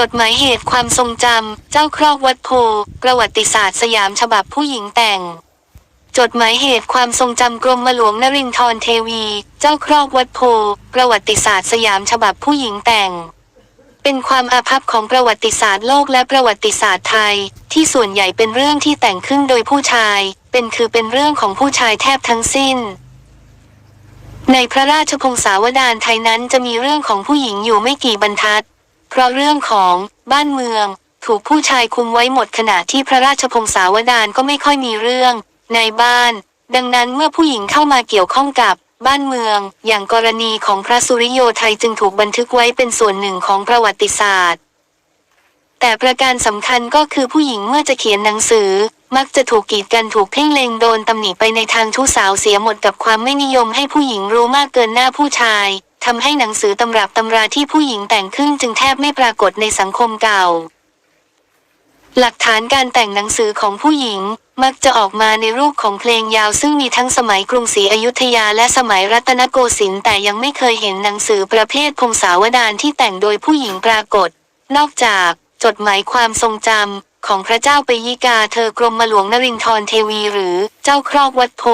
จดหมายเหตุความทรงจำ เจ้าครอกวัดโพ ประวัติศาสตร์สยามฉบับผู้หญิงแต่ง จดหมายเหตุความทรงจำกรมหลวงนรินทรเทวี เจ้าครอกวัดโพ ประวัติศาสตร์สยามฉบับผู้หญิงแต่ง เป็นความอาภัพของประวัติศาสตร์โลกและประวัติศาสตร์ไทย ที่ส่วนใหญ่เป็นเรื่องที่แต่งขึ้นโดยผู้ชาย เป็นคือเป็นเรื่องของผู้ชายแทบทั้งสิ้นในพระราชพงศาวดารไทยนั้นจะมีเรื่องของผู้หญิงอยู่ไม่กี่บรรทัด เพราะเรื่องของบ้านเมือง ถูกผู้ชายคุมไว้หมดขณะที่พระราชพงศาวดารก็ไม่ค่อยมีเรื่องในบ้าน ดังนั้นเมื่อผู้หญิงเข้ามาเกี่ยวข้องกับบ้านเมือง อย่างกรณีของพระสุริโยไทยจึงถูกบันทึกไว้เป็นส่วนหนึ่งของประวัติศาสตร์ แต่ประการสำคัญก็คือผู้หญิงเมื่อจะเขียนหนังสือ มักจะถูกกีดกันถูกเพ่งเล็งโดนตำหนิไปในทางชู้สาวเสียหมดกับความไม่นิยมให้ผู้หญิงรู้มากเกินหน้าผู้ชายทำให้หนังสือตำรับตำราที่ผู้หญิงแต่งขึ้นจึงแทบไม่ปรากฏในสังคมเก่า หลักฐานการแต่งหนังสือของผู้หญิงมักจะออกมาในรูปของเพลงยาวซึ่งมีทั้งสมัยกรุงศรีอยุธยาและสมัยรัตนโกสินทร์แต่ยังไม่เคยเห็นหนังสือประเภทพงศาวดารที่แต่งโดยผู้หญิงปรากฏ นอกจาก จดหมายความทรงจำ ของพระเจ้าปยิกาเธอกรมหลวงนรินทรเทวีหรือเจ้าครอบวัดโพ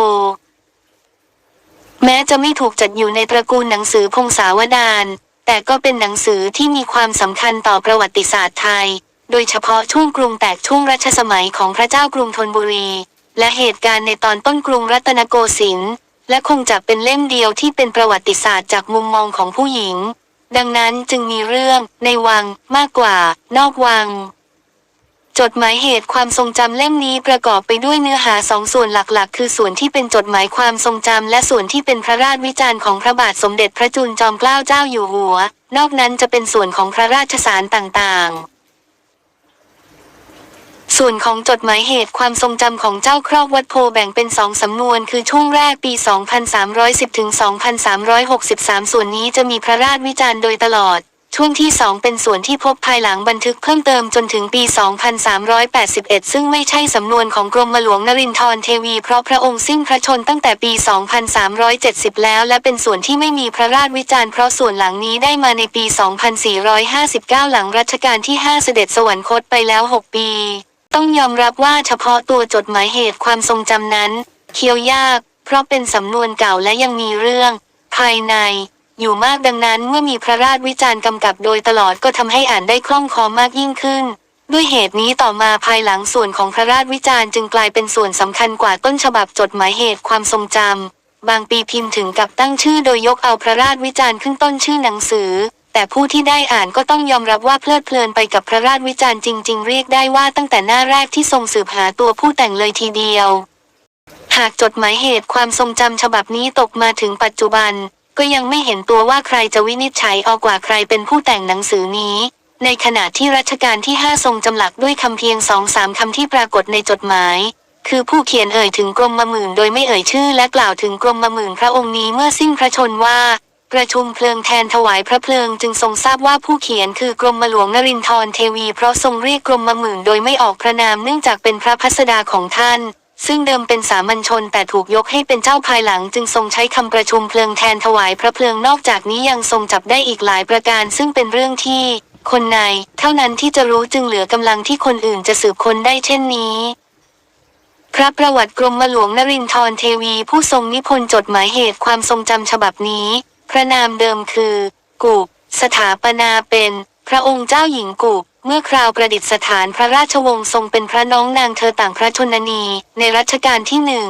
แม้จะไม่ถูกจัดอยู่ในตระกูลหนังสือพงศาวดารแต่ก็เป็นหนังสือที่มีความสำคัญต่อประวัติศาสตร์ไทย โดยเฉพาะช่วงกรุงแตกช่วงรัชสมัยของพระเจ้ากรุงธนบุรี และเหตุการณ์ในตอนต้นกรุงรัตนโกสินทร์และคงจะเป็นเล่มเดียวที่เป็นประวัติศาสตร์จากมุมมองของผู้หญิง ดังนั้นจึงมีเรื่องในวังมากกว่านอกวัง จดหมายเหตุความทรงจำเล่มนี้ประกอบไปด้วยเนื้อหาสองส่วนหลักๆ คือส่วนที่เป็นจดหมายความทรงจำและส่วนที่เป็นพระราชวิจารณ์ของพระบาทสมเด็จพระจุลจอมเกล้าเจ้าอยู่หัว นอกนั้นจะเป็นส่วนของพระราชสารต่างๆส่วนของจดหมายเหตุความทรงจำของเจ้าครอบวัดโพแบ่งเป็นสองสำนวนคือช่วงแรกปี 2310 ถึง 2363 ส่วนนี้จะมีพระราชวิจารณ์โดยตลอด ช่วงที่สองเป็นส่วนที่พบภายหลังบันทึกเพิ่มเติมจนถึงปี 2381 ซึ่งไม่ใช่สำนวนของกรมหลวงนรินทรเทวีเพราะพระองค์สิ้นพระชนตั้งแต่ปี 2370 แล้วและเป็นส่วนที่ไม่มีพระราชวิจารณ์เพราะส่วนหลังนี้ได้มาในปี 2459 หลังรัชกาลที่ 5 เสด็จสวรรคตไปแล้ว 6 ปี ต้องยอมรับว่าเฉพาะตัวจดหมายเหตุความทรงจำนั้น เคียวยาก เพราะเป็นสำนวนเก่าและยังมีเรื่อง ภายใน อยู่มากดังนั้นเมื่อมีพระราชวิจารณ์กำกับโดยตลอดก็ทำให้อ่านได้คล่องคอมากยิ่งขึ้น ด้วยเหตุนี้ต่อมาภายหลังส่วนของพระราชวิจารณ์จึงกลายเป็นส่วนสำคัญกว่าต้นฉบับจดหมายเหตุความทรงจำบางปีพิมพ์ถึงกับตั้งชื่อโดยยกเอาพระราชวิจารณ์ขึ้นต้นชื่อหนังสือ แต่ผู้ที่ได้อ่านก็ต้องยอมรับว่าเพลิดเพลินไปกับพระราชวิจารณ์จริง ๆ เรียกได้ว่าตั้งแต่หน้าแรกที่ทรงสืบหาตัวผู้แต่งเลยทีเดียว หากจดหมายเหตุความทรงจำฉบับนี้ตกมาถึงปัจจุบัน ก็ยังไม่เห็นตัวว่าใครจะวินิจฉัยออกว่าใครเป็นผู้แต่งหนังสือนี้ ในขณะที่รัชกาลที่ 5 ทรงจำหลักด้วยคำเพียงสองสามคำที่ปรากฏในจดหมาย คือผู้เขียนเอ่ยถึงกรมมาหมื่นโดยไม่เอ่ยชื่อและกล่าวถึงกรมมาหมื่นพระองค์นี้เมื่อสิ้นพระชนว่าประชุมเพลิงแทนถวายพระเพลิงจึงทรงทราบว่าผู้เขียนคือกรมหลวงนรินทรเทวีเพราะทรงเรียกกรมมาหมื่นโดยไม่ออกพระนามเนื่องจากเป็นพระพัสดาของท่าน ซึ่งเดิมเป็นสามัญชนแต่ถูกยกให้เป็นเจ้าภายหลังจึงทรงใช้คำประชุมเพลิงแทนถวายพระเพลิงนอกจากนี้ยังทรงจับได้อีกหลายประการซึ่งเป็นเรื่องที่ คนใน เท่านั้นที่จะรู้จึงเหลือกำลังที่คนอื่นจะสืบค้นได้เช่นนี้ พระประวัติกรมหลวงนรินทรเทวีผู้ทรงนิพนธ์จดหมายเหตุความทรงจำฉบับนี้ พระนามเดิมคือ กุบสถาปนาเป็น พระองค์เจ้าหญิงกุบ เมื่อคราวประดิษฐานพระราชวงศ์ทรงเป็นพระน้องนางเธอต่างพระชนนีในรัชกาลที่หนึ่ง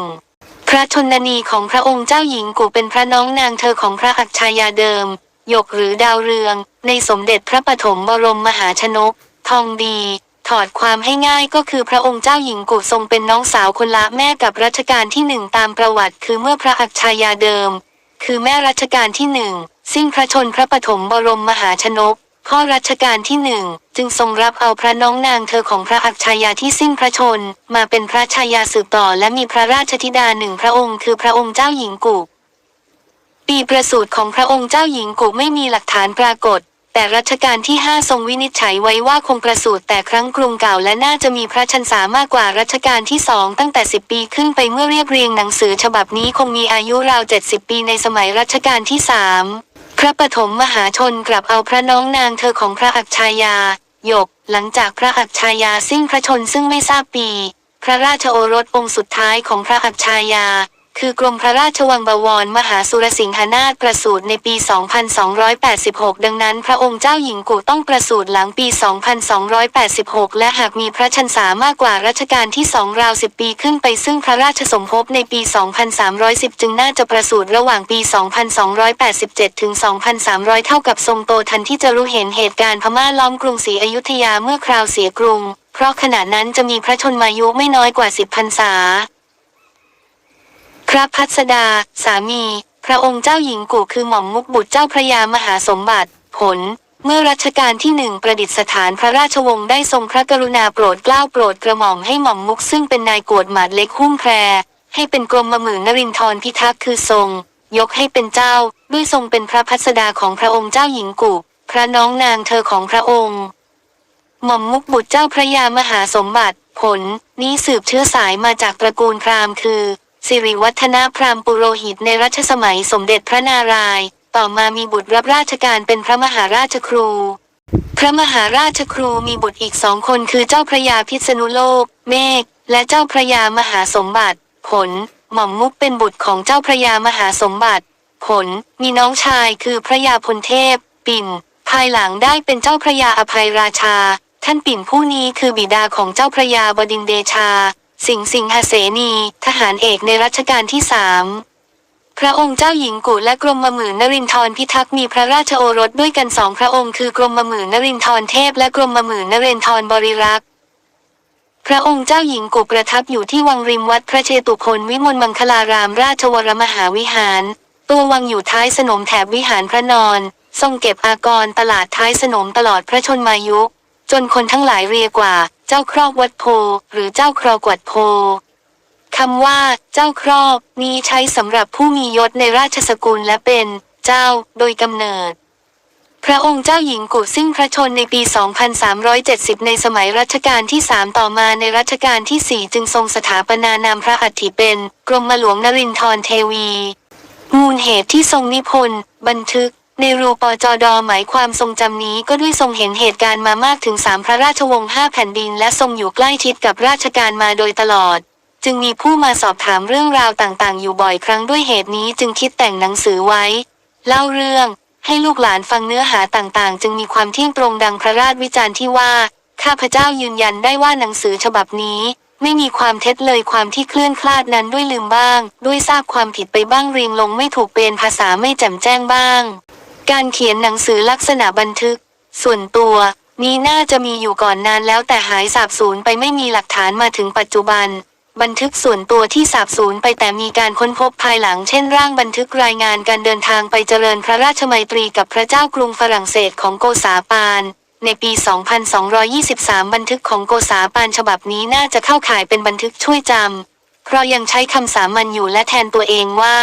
พระชนนีของพระองค์เจ้าหญิงกุบเป็นพระน้องนางเธอของพระอัจฉายาเดิมหยกหรือดาวเรือง ในสมเด็จพระปฐมบรมมหาชนก ทองดี ถอดความให้ง่ายก็คือพระองค์เจ้าหญิงกุทรงเป็นน้องสาวคนละแม่กับรัชกาลที่หนึ่งตามประวัติ คือเมื่อพระอัจฉายาเดิม คือแม่รัชกาลที่หนึ่งสิ้นพระชนพระปฐมบรมมหาชนก พ่อรัชกาลที่หนึ่งจึงทรงรับเอาพระน้องนางเธอของพระอัจฉายาที่สิ้นพระชน มาเป็นพระชายาสืบต่อและมีพระราชธิดาหนึ่งพระองค์คือพระองค์เจ้าหญิงกุบปีประสูติของพระองค์เจ้าหญิงกุบไม่มีหลักฐานปรากฏ แต่รัชกาลที่5ทรงวินิจฉัยไว้ว่าคงประสูติแต่ครั้งกรุงเก่าและน่าจะมีพระชันษามากกว่ารัชกาลที่สองตั้งแต่ 10 ปีขึ้นไปเมื่อเรียบเรียงหนังสือฉบับนี้คงมีอายุราว 70 ปีในสมัยรัชกาลที่สาม พระปฐมมหาชนกลับเอาพระน้องนางเธอของพระอัจฉายา หยก หลังจากพระอัจฉายาสิ้นพระชนซึ่งไม่ทราบปี พระราชโอรสองค์สุดท้ายของพระอัจฉายา คือกรมพระราชวังบวรมหาสุรสิงหนาถประสูติในปี 2286 ดังนั้น พระองค์เจ้าหญิงกุต้องประสูติหลังปี 2286 และหากมีพระชันษามากกว่ารัชกาลที่สองราวสิบปีขึ้นไปซึ่งพระราชสมภพในปี 2310 จึงน่าจะประสูติระหว่างปี 2287 ถึง 2300 เท่ากับทรงโตทันที่จะรู้เห็นเหตุการณ์พม่าล้อมกรุงศรีอยุธยาเมื่อคราวเสียกรุง เพราะขณะนั้นจะมีพระชนมายุไม่น้อยกว่า 10พรรษา ระพัสดา สามี พระองค์เจ้าหญิงกูคือหม่อมมุกบุตรเจ้าพระยามหาสมบัติ ผล เมื่อรัชกาลที่หนึ่งประดิษฐานพระราชวงศ์ได้ทรงพระกรุณาโปรดเกล้าโปรดกระหม่อมให้หม่อมมุกซึ่งเป็นนายกวดหมาดเล็กหุ้มแพร ให้เป็นกรมมหมื่นนรินทรพิทักษ์คือทรง ยกให้เป็นเจ้า ด้วยทรงเป็นพระพัสดาของพระองค์เจ้าหญิงกุพระน้องนางเธอของพระองค์หม่อมมุกบุตรเจ้าพระยามหาสมบัติ ผล นี้สืบเชื้อสายมาจากตระกูลพราหมณ์คือ สิริวัฒนาพราหมณ์ปุโรหิตในรัชสมัยสมเด็จพระนารายณ์ต่อมามีบุตรรับราชการเป็นพระมหาราชครู พระมหาราชครูมีบุตรอีกสองคนคือเจ้าพระยาพิษณุโลก เมฆและเจ้าพระยามหาสมบัติ ผล หม่อมมุกเป็นบุตรของเจ้าพระยามหาสมบัติ ผลมีน้องชายคือพระยาพลเทพ ปิ่น ภายหลังได้เป็นเจ้าพระยาอภัยราชา ท่านปิ่นผู้นี้คือบิดาของเจ้าพระยาบดินเดชา สิงห์สิงหเสนี ทหารเอกในรัชกาลที่สามพระองค์เจ้าหญิงกุและกรมมหมื่นนรินทรพิทักษ์มีพระราชโอรสด้วยกันสองพระองค์คือกรมมหมื่นนรินทรเทพและกรมมหมื่นนเรนทรบริรักษ์พระองค์เจ้าหญิงกุประทับอยู่ที่วังริมวัดพระเชตุพนวิมลมังคลารามราชวรมหาวิหาร ตัววังอยู่ท้ายสนมแถบวิหารพระนอน ทรงเก็บอากรตลาดท้ายสนมตลอดพระชนมายุจนคนทั้งหลายเรียกว่า เจ้าครอบวัดโพ หรือเจ้าครอกวัดโพคำว่า เจ้าครอบนี้ใช้สำหรับผู้มียศในราชสกุลและเป็น เจ้า โดยกำเนิด พระองค์เจ้าหญิงกุซึ่งพระชนในปี 2370 ในสมัยรัชกาลที่ 3 ต่อมาในรัชกาลที่ 4 จึงทรงสถาปนานามพระอัฐิเป็น กรมหลวงนรินทรเทวี มูลเหตุที่ทรงนิพนธ์บันทึก ในรูปจดหมายความทรงจำนี้ก็ด้วยทรงเห็นเหตุการณ์มามากถึงสามพระราชวงศ์ห้าแผ่นดิน และทรงอยู่ใกล้ชิดกับราชการมาโดยตลอด จึงมีผู้มาสอบถามเรื่องราวต่างๆ อยู่บ่อยครั้งด้วยเหตุนี้จึงคิดแต่งหนังสือไว้ เล่าเรื่อง ให้ลูกหลานฟังเนื้อหาต่างๆ จึงมีความเที่ยงตรงดังพระราชวิจารณ์ที่ว่า ข้าพเจ้ายืนยันได้ว่าหนังสือฉบับนี้ ไม่มีความเท็จเลยความที่เคลื่อนคลาดนั้นด้วยลืมบ้าง ด้วยทราบความผิดไปบ้างเรียงลงไม่ถูกเป็นภาษาไม่แจ่มแจ้งบ้าง การเขียนหนังสือลักษณะบันทึก ส่วนตัว นี้น่าจะมีอยู่ก่อนนานแล้วแต่หายสาบสูญไปไม่มีหลักฐานมาถึงปัจจุบัน บันทึกส่วนตัวที่สาบสูญไปแต่มีการค้นพบภายหลังเช่นร่างบันทึกรายงานการเดินทางไปเจริญพระราชมัยตรีกับพระเจ้ากรุงฝรั่งเศสของโกษาปานในปี 2223 บันทึกของโกษาปานฉบับนี้น่าจะเข้าข่ายเป็นบันทึกช่วยจำ เพราะยังใช้คำสามัญอยู่และแทนตัวเองว่า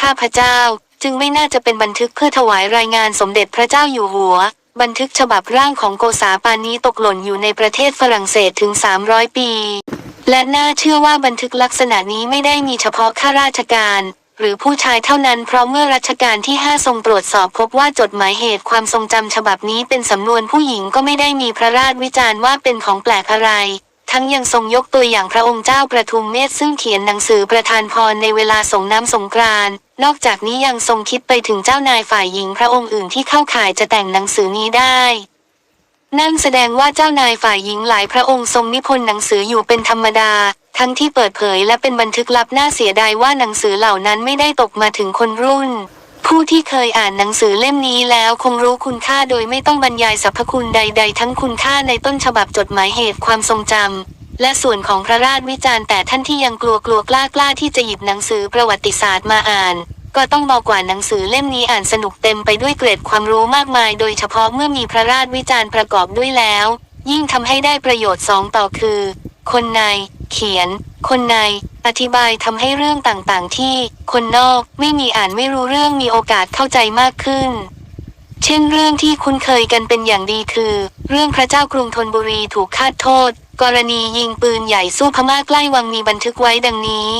ข้าพเจ้า จึงไม่น่าจะเป็นบันทึกเพื่อถวายรายงานสมเด็จพระเจ้าอยู่หัว บันทึกฉบับร่างของโกษาปานี้ตกหล่นอยู่ในประเทศฝรั่งเศสถึง 300 ปี และน่าเชื่อว่าบันทึกลักษณะนี้ไม่ได้มีเฉพาะข้าราชการ หรือผู้ชายเท่านั้นเพราะเมื่อรัชกาลที่ 5 ทรงตรวจสอบพบว่าจดหมายเหตุความทรงจำฉบับนี้เป็นสำนวนผู้หญิงก็ไม่ได้มีพระราชวิจารณ์ว่าเป็นของแปลกอะไร ทั้งยังทรงยกตัวอย่างพระองค์เจ้าประทุมเนตรซึ่งเขียนหนังสือประทานพรในเวลาสงน้ำสงกรานนอกจากนี้ยังทรงคิดไปถึงเจ้านายฝ่ายหญิงพระองค์อื่นที่เข้าข่ายจะแต่งหนังสือนี้ได้ นั่นแสดงว่าเจ้านายฝ่ายหญิงหลายพระองค์ทรงนิพนธ์หนังสืออยู่เป็นธรรมดา ทั้งที่เปิดเผยและเป็นบันทึกลับน่าเสียดายว่าหนังสือเหล่านั้นไม่ได้ตกมาถึงคนรุ่น ผู้ที่เคยอ่านหนังสือเล่มนี้แล้วคงรู้คุณค่าโดยไม่ต้องบรรยายสรรพคุณใด ๆ ทั้งคุณค่าในต้นฉบับจดหมายเหตุความทรงจำและส่วนของพระราชวิจารณ์แต่ท่านที่ยังกลัวกลัวกล้ากล้าที่จะหยิบหนังสือประวัติศาสตร์มาอ่าน ก็ต้องบอกว่าหนังสือเล่มนี้อ่านสนุกเต็มไปด้วยเกร็ดความรู้มากมาย โดยเฉพาะเมื่อมีพระราชวิจารณ์ประกอบด้วยแล้ว ยิ่งทำให้ได้ประโยชน์สองต่อคือ คนใน เขียน คนในอธิบายทำให้เรื่องต่างๆ ที่คนนอกไม่มีอ่านไม่รู้เรื่องมีโอกาสเข้าใจมากขึ้น เช่นเรื่องที่คุ้นเคยกันเป็นอย่างดีคือ เรื่องพระเจ้ากรุงธนบุรีถูกคาดโทษ กรณียิงปืนใหญ่สู้พม่าใกล้วังมีบันทึกไว้ดังนี้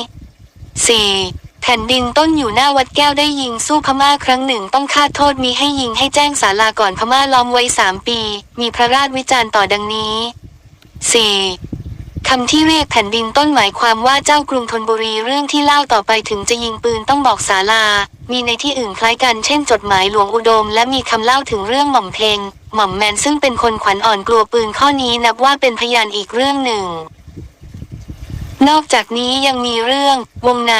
4. แผ่นดินต้นอยู่หน้าวัดแก้วได้ยิงสู้พม่าครั้งหนึ่งต้องคาดโทษมีให้ยิงให้แจ้งศาลาก่อนพม่าล้อมไว้สามปี มีพระราชวิจารณ์ต่อดังนี้ 4. คำที่เรียกแผ่นดินต้นหมายความว่าเจ้ากรุงธนบุรีเรื่องที่เล่าต่อไปถึงจะยิงปืนต้องบอกศาลา มีในที่อื่นคล้ายกันเช่นจดหมายหลวงอุดม และมีคำเล่าถึงเรื่องหม่อมเพงหม่อมแมนซึ่งเป็นคนขวัญอ่อนกลัวปืนข้อนี้นับว่าเป็นพยานอีกเรื่องหนึ่ง นอกจากนี้ยังมีเรื่อง วงใน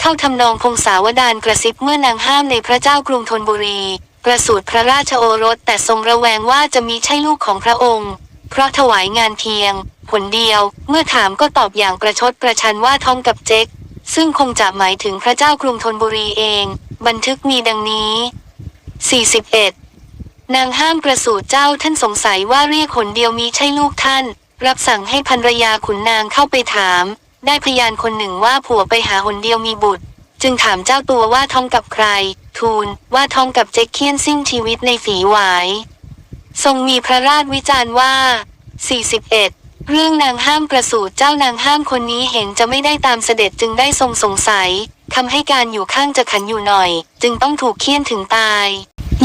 เข้าทำนองพงศาวดารกระซิบเมื่อนางห้ามในพระเจ้ากรุงธนบุรีประสูติพระราชโอรสแต่ทรงระแวงว่าจะมีใช่ลูกของพระองค์ เพราะถวายงานเพียงผลเดียว เมื่อถามก็ตอบอย่างประชดประชันว่าท้องกับเจ๊กซึ่งคงจะหมายถึงพระเจ้ากรุงธนบุรีเอง บันทึกมีดังนี้ 41 นางห้ามประสูติเจ้าท่านสงสัยว่าเรียกหนเดียวมีใช่ลูกท่าน รับสั่งให้ภรรยาขุนนางเข้าไปถาม ได้พยานคนหนึ่งว่าผัวไปหาหนเดียวมีบุตร จึงถามเจ้าตัวว่าท้องกับใคร ทูลว่าท้องกับเจ๊กเคียนสิ้นชีวิตในฝีหวาย ทรงมีพระราชวิจารณ์ว่า 41 เรื่องนางห้ามประสูตเจ้านางห้ามคนนี้เห็นจะไม่ได้ตามเสด็จจึงได้ทรงสงสัยคำให้การอยู่ข้างจะขันอยู่หน่อย จึงต้องถูกเคี่ยนถึงตาย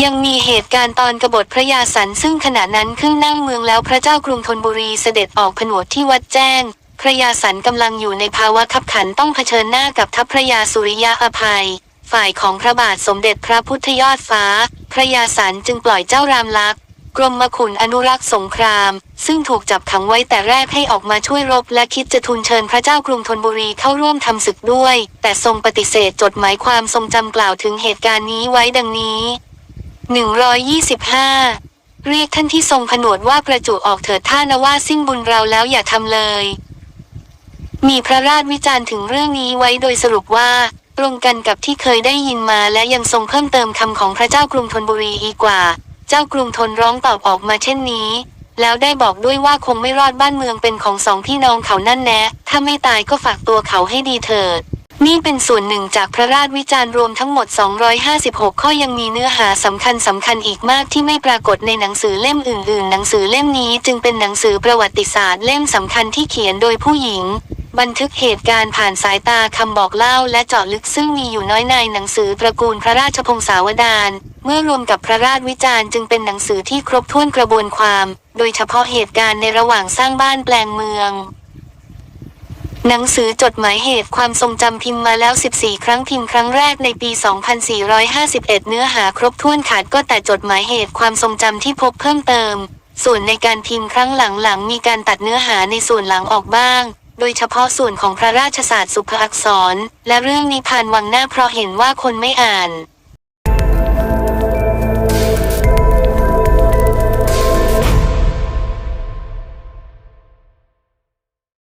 ยังมีเหตุการณ์ตอนกบฏพระยาสันซึ่งขณะนั้นขึ้นนั่งเมืองแล้วพระเจ้ากรุงธนบุรีเสด็จออกผนวดที่วัดแจ้ง พระยาสันกำลังอยู่ในภาวะขับขันต้องเผชิญหน้ากับทัพพระยาสุริยะอภัย ฝ่ายของพระบาทสมเด็จพระพุทธยอดฟ้า พระยาสันจึงปล่อยเจ้ารามลักษ กรมขุนอนุรักษ์สงคราม ซึ่งถูกจับขังไว้แต่แรกให้ออกมาช่วยรบและคิดจะทูลเชิญพระเจ้ากรุงธนบุรีเข้าร่วมทำศึกด้วย แต่ทรงปฏิเสธจดหมายความทรงจำกล่าวถึงเหตุการณ์นี้ไว้ดังนี้ 125 เรียกท่านที่ทรงผนวดว่าประจุออกเถิดท่านว่าสิ้นบุญเราแล้วอย่าทำเลย มีพระราชวิจารณ์ถึงเรื่องนี้ไว้โดยสรุปว่าตรงกันกับที่เคยได้ยินมาและยังทรงเพิ่มเติมคำของพระเจ้ากรุงธนบุรีอีกกว่า เจ้ากรุงทนร้องตอบออกมาเช่นนี้ แล้วได้บอกด้วยว่าคงไม่รอดบ้านเมืองเป็นของสองพี่น้องเขานั่นแนะถ้าไม่ตายก็ฝากตัวเขาให้ดีเถิดนี่เป็นส่วนหนึ่งจากพระราชวิจารณ์รวมทั้งหมด 256 ข้อยังมีเนื้อหาสำคัญสำคัญอีกมากที่ไม่ปรากฏในหนังสือเล่มอื่น ๆ หนังสือเล่มนี้จึงเป็นหนังสือประวัติศาสตร์เล่มสำคัญที่เขียนโดยผู้หญิง บันทึกเหตุการณ์ผ่านสายตาคำบอกเล่าและเจาะลึกซึ่งมีอยู่น้อยในหนังสือตระกูลพระราชพงศาวดาร เมื่อรวมกับพระราชวิจารณ์จึงเป็นหนังสือที่ครบถ้วนกระบวนความ โดยเฉพาะเหตุการณ์ในระหว่างสร้างบ้านแปลงเมือง หนังสือจดหมายเหตุความทรงจำพิมพ์มาแล้ว 14 ครั้งพิมพ์ครั้งแรกในปี 2451 เนื้อหาครบถ้วนขาดก็แต่จดหมายเหตุความทรงจำที่พบเพิ่มเติม ส่วนในการพิมพ์ครั้งหลังๆมีการตัดเนื้อหาในส่วนหลังออกบ้างโดยเฉพาะส่วนของพระราชศาสตร์สุภอักษร และเรื่องนิพานวังหน้าเพราะเห็นว่าคนไม่อ่าน